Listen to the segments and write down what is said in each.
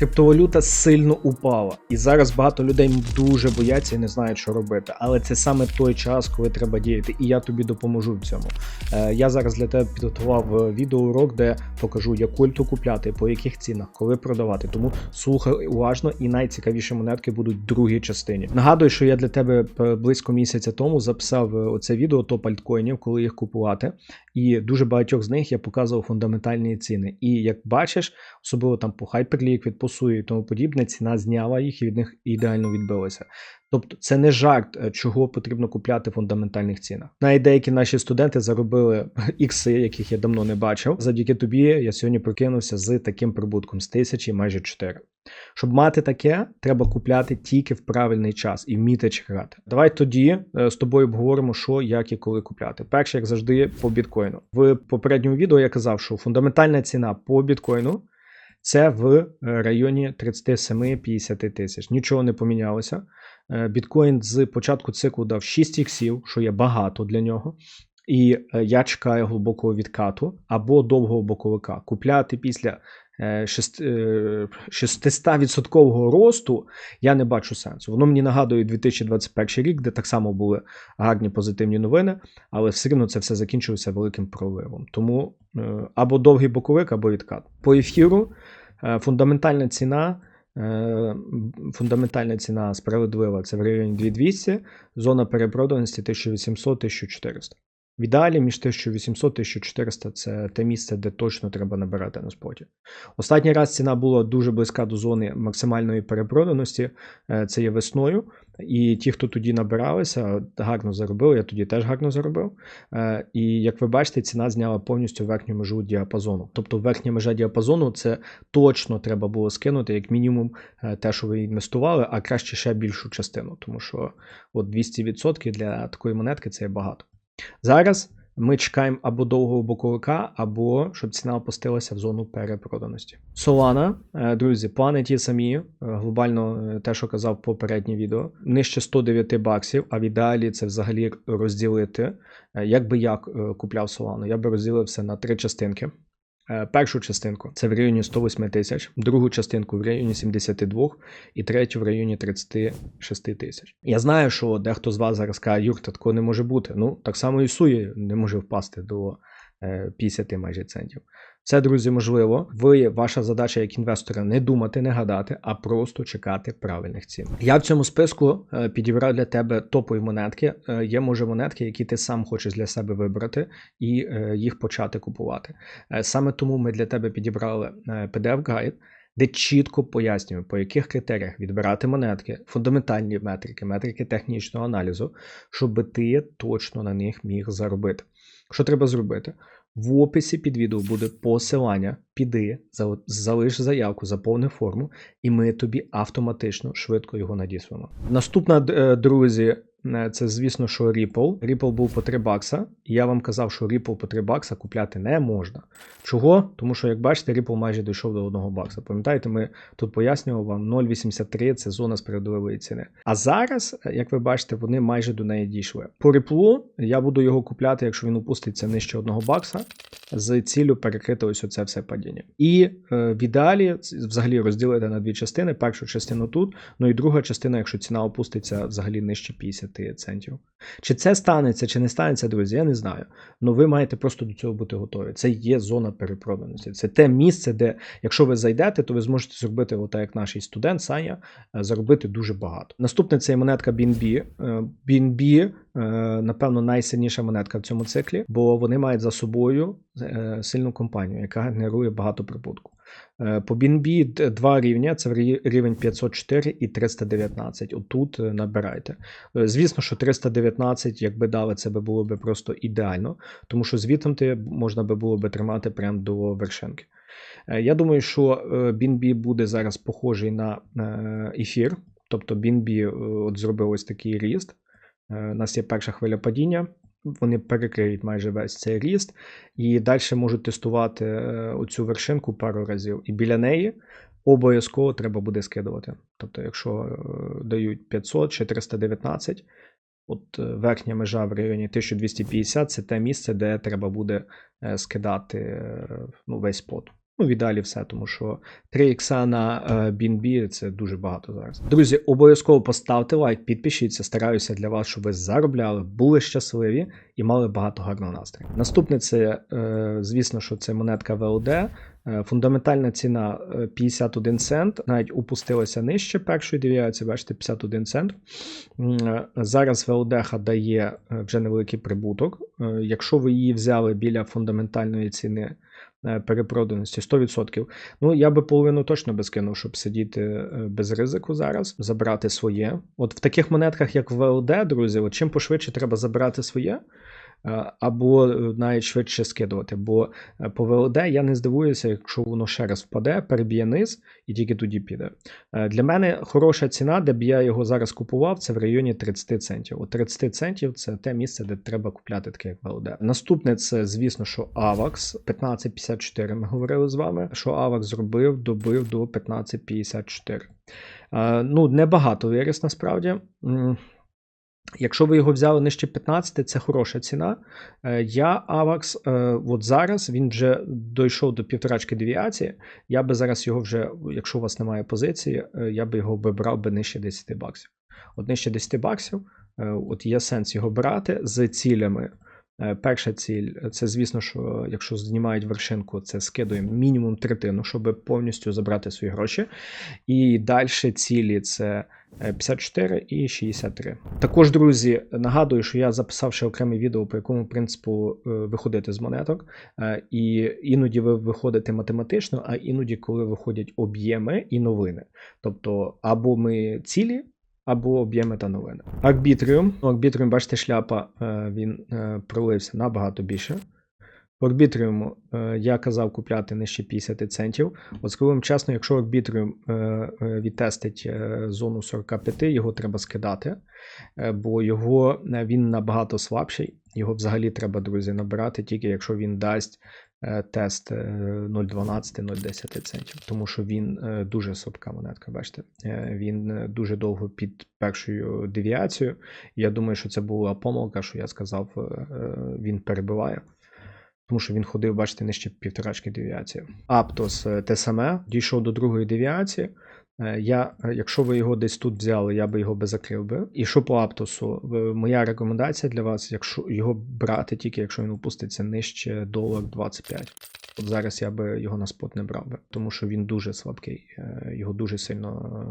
Криптовалюта сильно упала, і зараз багато людей дуже бояться і не знають, що робити. Але це саме той час, коли треба діяти, і я тобі допоможу в цьому. Е, я зараз для тебе підготував е, відеоурок, де покажу, яку альту купляти, по яких цінах, коли продавати. Тому слухай уважно, і найцікавіші монетки будуть в другій частині. Нагадую, що я для тебе е, близько місяця тому записав оце відео топ альткоїнів, коли їх купувати. І дуже багатьох з них я показував фундаментальні ціни. І як бачиш, особливо там по Hyperliquid, по SUI і тому подібне, ціна зняла їх і від них ідеально відбилася. Тобто це не жарт, е, чого потрібно купляти в фундаментальних цінах. Навіть деякі наші студенти заробили ікси, яких я давно не бачив. Завдяки тобі я сьогодні прокинувся з таким прибутком з тисячі майже 4. Щоб мати таке, треба купляти тільки в правильний час і вміти чекати. Давай тоді е, з тобою обговоримо, що, як і коли купляти. Перше, як завжди, по біткоїну. В попередньому відео я казав, що фундаментальна ціна по біткоїну це в е, районі 37-50 тисяч. Нічого не помінялося. Е, Біткоін з початку циклу дав 6 іксів, що є багато для нього. І е, я чекаю глибокого відкату або довгого боковика. Купляти після е, шест- е, 600% росту я не бачу сенсу. Воно мені нагадує 2021 рік, де так само були гарні позитивні новини, але все рівно це все закінчилося великим проливом. Тому е, або довгий боковик, або відкат. По ефіру е, фундаментальна ціна. Е, Фундаментальна ціна справедлива це в районі 2200, зона перепроданості 1800-1400. В ідеалі між 1800-1400 це те місце, де точно треба набирати на споті. Останній раз ціна була дуже близька до зони максимальної перепроданості, е, це є весною. І ті, хто тоді набиралися, гарно заробили. Я тоді теж гарно заробив. Е, І як ви бачите, ціна зняла повністю верхню межу діапазону. Тобто верхня межа діапазону це точно треба було скинути, як мінімум, е, те, що ви інвестували, а краще ще більшу частину, тому що от 200% для такої монетки це є багато. Зараз ми чекаємо або довгого боковика, або щоб ціна опустилася в зону перепроданості. Solana, е, друзі, плани ті самі. е, Глобально е, те, що казав попереднє відео, нижче 109 баксів, а в ідеалі це взагалі розділити. Як би я купляв Solana? Я би розділив все на три частинки. Е, Першу частинку це в районі 108 тисяч, другу частинку в районі 72 і третю в районі 36 тисяч. Я знаю, що дехто з вас зараз каже, Юр, та такого не може бути. Ну, так само і сує не може впасти до е, 50 майже центів. Це, друзі, можливо. Ви, ваша задача як інвестора не думати, не гадати, а просто чекати правильних цін. Я в цьому списку е, підібрав для тебе топові монетки. Е, Є, може, монетки, які ти сам хочеш для себе вибрати і е, їх почати купувати. Саме тому ми для тебе підібрали PDF-гайд, де чітко пояснюємо, по яких критеріях відбирати монетки, фундаментальні метрики, метрики технічного аналізу, щоб ти точно на них міг заробити. Що треба зробити? В описі під відео буде посилання, піди, залиш заявку, заповни форму, і ми тобі автоматично швидко його надіслимо. Наступна, е, друзі, це звісно, що Ripple. Ripple був по 3 бакса. Я вам казав, що Ripple по 3 бакса купляти не можна. Чого? Тому що, як бачите, Ripple майже дійшов до 1 бакса. Пам'ятаєте, ми тут пояснював вам 0,83 це зона справедливої ціни. А зараз, е, як ви бачите, вони майже до неї дійшли. По Ripple я буду його купляти, якщо він опуститься нижче 1 бакса, з ціллю перекрити ось оце все падіння. І е, в ідеалі взагалі розділити на дві частини. Першу частину тут, ну і друга частина, якщо ціна опуститься взагалі нижче 50 центів. Чи це станеться, чи не станеться, друзі, я не знаю. Ну ви маєте просто до цього бути готові. Це є зона перепроданості. Це те місце, де, якщо ви зайдете, то ви зможете зробити, отак як наш студент Саня, е, заробити дуже багато. Наступне це монетка BNB. BNB, е, напевно, найсильніша монетка в цьому циклі, бо вони мають за собою е, сильну компанію, яка генерує багато прибутку. Е, По BNB два рівня: це рівень 504 і 319. Отут е, набирайте. Е, Звісно, що 319, якби дали, це було би просто ідеально, тому що звітом можна би було би тримати прямо до вершинки. Е, Я думаю, що е, BNB буде зараз похожий на е, ефір. Тобто BNB е, от зробив ось такий ріст. Е, У нас є перша хвиля падіння. Вони перекриють майже весь цей ріст, і далі можуть тестувати е, оцю вершинку пару разів. І біля неї обов'язково треба буде скидувати. Тобто, якщо е, дають 500 чи 319, от верхня межа в районі 1250 це те місце, де треба буде скидати ну, весь спот. Ну, в ідеалі все, тому що 3 ікса на е, BNB це дуже багато зараз. Друзі, обов'язково поставте лайк, підпишіться. Стараюся для вас, щоб ви заробляли, були щасливі і мали багато гарного настрою. Наступне це, е, звісно, що це монетка VLD. Е, Фундаментальна ціна е, 51 цент, навіть упустилася нижче першої девіації, бачите, 51 цент. Е, Зараз VLD дає е, вже невеликий прибуток. Е, Якщо ви її взяли біля фундаментальної ціни е, перепроданості 100%, ну я би половину точно би скинув, щоб сидіти е, без ризику зараз, забрати своє. От в таких монетках, як ВЛД, друзі, от чим пошвидше треба забрати своє. Е, Або е, навіть швидше скидувати, бо е, по ВЛД я не здивуюся, якщо воно ще раз впаде, переб'є низ і тільки тоді піде. Для мене хороша ціна, де б я його зараз купував, це в районі 30 центів. От 30 центів це те місце, де треба купляти таке як ВЛД. Наступне це, звісно, що AVAX 1554. Ми говорили з вами, що AVAX зробив, добив до 1554. Е, Ну, небагато виріс насправді. Якщо ви його взяли нижче 15, це хороша ціна. Е, Я AVAX, е, от зараз він вже дійшов до півторачки девіації. Я би зараз його вже, якщо у вас немає позиції, е, я би його би брав би нижче 10 баксів. От нижче 10 баксів, от є сенс його брати з цілями. Е, Перша ціль це, звісно, що якщо знімають вершинку, це скидуємо мінімум третину, щоб повністю забрати свої гроші. І далі цілі це е, 54 і 63. Також, друзі, нагадую, що я записав ще окреме відео, по якому принципу е, виходити з монеток. Е, І іноді ви виходите математично, а іноді, коли виходять об'єми і новини. Тобто, або ми цілі. Або об'єми та новини. Арбітріум. Ну, Арбітріум, бачите, шляпа, е, він е, пролився набагато більше. По арбітріуму е, я казав купляти нижче 50 центів. От скажу чесно, якщо арбітріум е, відтестить зону 45, його треба скидати, бо його він набагато слабший. Його взагалі треба, друзі, набирати, тільки якщо він дасть тест е, 0,12-0,10 центів, тому що він е, дуже слабка монетка. Бачите, Е, він е, дуже довго під першою девіацією. Я думаю, що це була помилка, що я сказав, е, е, він перебиває. Тому що він ходив, бачите, нижче півторачки девіації. Аптос е, те саме, дійшов до другої девіації. Е, Я, е, якщо ви його десь тут взяли, я би його би закрив би. І що по Аптосу? Моя рекомендація для вас, якщо його брати тільки якщо він опуститься нижче долар 25. От зараз я би його на спот не брав би, тому що він дуже слабкий, е, його дуже сильно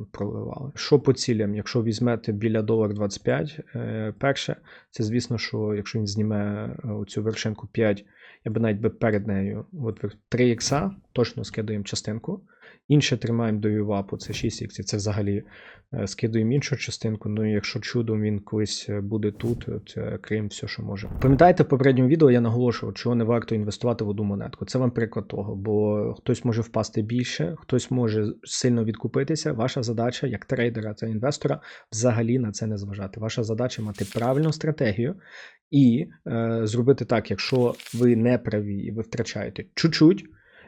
е, проливали. Що по цілям, якщо візьмете біля долар 25, е, перше, це звісно, що якщо він зніме е, цю вершинку 5, я би навіть би перед нею, от 3 ікса, точно скидаємо частинку. Інше тримаємо до ювапу, це 6 іксів, це взагалі е, скидуємо іншу частинку. Ну і якщо чудом він колись е, буде тут, це крім все, що може. Пам'ятаєте, в попередньому відео я наголошував, чого не варто інвестувати в одну монетку. Це вам приклад того, бо хтось може впасти більше, хтось може сильно відкупитися. Ваша задача як трейдера та інвестора взагалі на це не зважати. Ваша задача мати правильну стратегію і е, зробити так, якщо ви не праві і ви втрачаєте чуть-чуть.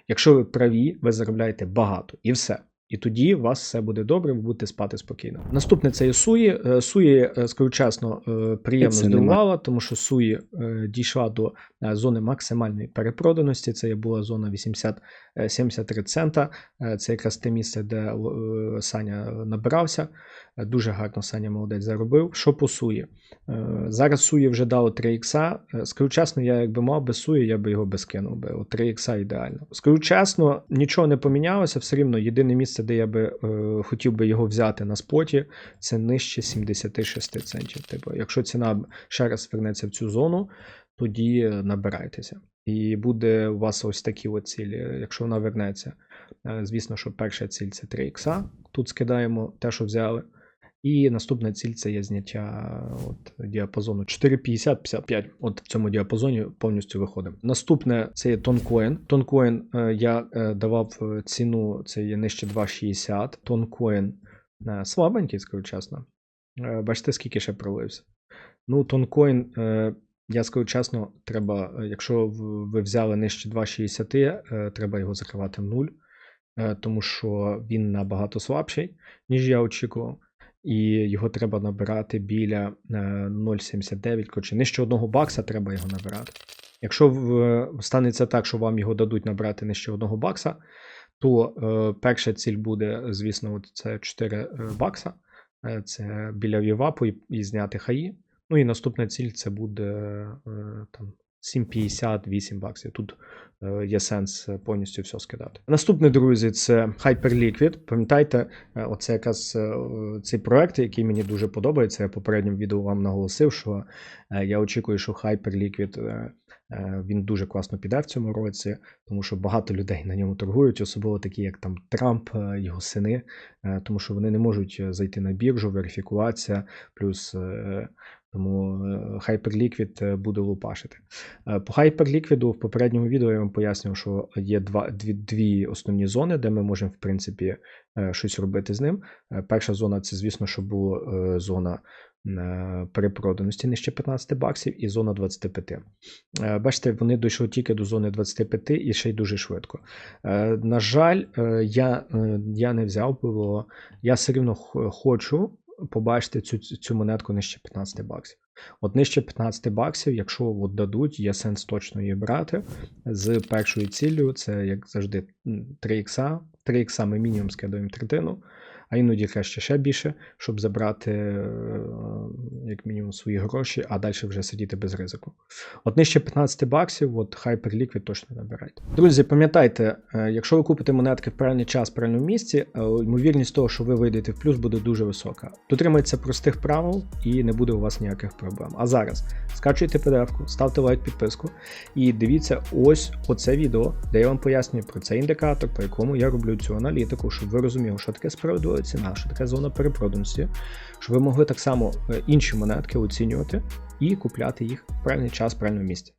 Якщо ви праві, ви заробляєте багато і все. І тоді у вас все буде добре, ви будете спати спокійно. Наступне це є Суї. Е, Суї, е, скажу чесно, е, приємно здивувала, тому що Суї дійшла до зони максимальної перепроданості. Це була зона 80, е, 73 цента. Це якраз те місце, де Саня набирався. Дуже гарно Саня молодець заробив. Що по Суї? Е, Зараз Суї вже дало 3 ікса. Е, чесно, я якби мав би Суї, я би його би скинув би. От 3 ікса ідеально. Скажу чесно, нічого не помінялося. Все рівно єдине місце, де я би е, хотів би його взяти на споті, це нижче 76 центів. Типу, якщо ціна ще раз вернеться в цю зону, тоді набирайтеся. І буде у вас ось такі от цілі. Якщо вона вернеться, звісно, що перша ціль це 3 ікса. Тут скидаємо те, що взяли. І наступна ціль це є зняття от, діапазону 4,50-55. От в цьому діапазоні повністю виходимо. Наступне це є тонкоін. Тонкоін е, я е, давав е, ціну, це є нижче 2,60. Тонкоін слабенький, скажу чесно. Бачите, скільки ще пролився. Ну, тонкоін, я скажу чесно, треба, якщо ви взяли нижче 2,60, е, треба його закривати в нуль, тому що він набагато слабший, ніж я очікував. І його треба набирати біля е, 0,79, коротше, нижче одного бакса треба його набирати. Якщо станеться так, що вам його дадуть набрати нижче одного бакса, то е, перша ціль буде, звісно, от це 4 е, бакса. Е, Це біля вівапу і, і зняти хаї. Ну і наступна ціль це буде е, там 7,58 баксів. Тут е, є сенс е, повністю все скидати. Наступне, друзі, це Hyperliquid. Пам'ятаєте, е, оце якраз цей проект, який мені дуже подобається. Я в попередньому відео вам наголосив, що я очікую, що Hyperliquid він дуже класно піде в цьому році, тому що багато людей на ньому торгують, особливо такі, як там Трамп, його сини, тому що вони не можуть зайти на біржу, верифікуватися, плюс. Тому е, Hyperliquid е, буде лупашити. Е, По Hyperliquid в попередньому відео я вам пояснював, що є два, дві, дві основні зони, де ми можемо, в принципі, щось робити з ним. Перша зона це, звісно, що була зона перепроданості нижче 15 баксів і зона 25. Е, Бачите, вони дійшли тільки до зони 25 і ще й дуже швидко. На жаль, я, я не взяв, бо я все рівно хочу побачити цю, цю монетку нижче 15 баксів. От нижче 15 баксів, якщо от дадуть, є сенс точно її брати. З першою ціллю це, як завжди, 3 ікса. 3 ікса ми мінімум скидаємо третину, а іноді краще ще більше, щоб забрати е, як мінімум свої гроші, а далі вже сидіти без ризику. От нижче 15 баксів, от Hyperliquid точно набирайте. Друзі, пам'ятайте, е, якщо ви купите монетки в правильний час, в правильному місці, е, ймовірність того, що ви вийдете в плюс, буде дуже висока. Дотримуйтеся простих правил і не буде у вас ніяких проблем. А зараз скачуйте PDF-ку, ставте лайк, підписку і дивіться ось оце відео, де я вам пояснюю про цей індикатор, по якому я роблю цю аналітику, щоб ви розуміли, що таке ціна, що така зона перепроданості, щоб ви могли так само е, інші монетки оцінювати і купляти їх в правильний час, в правильному місці.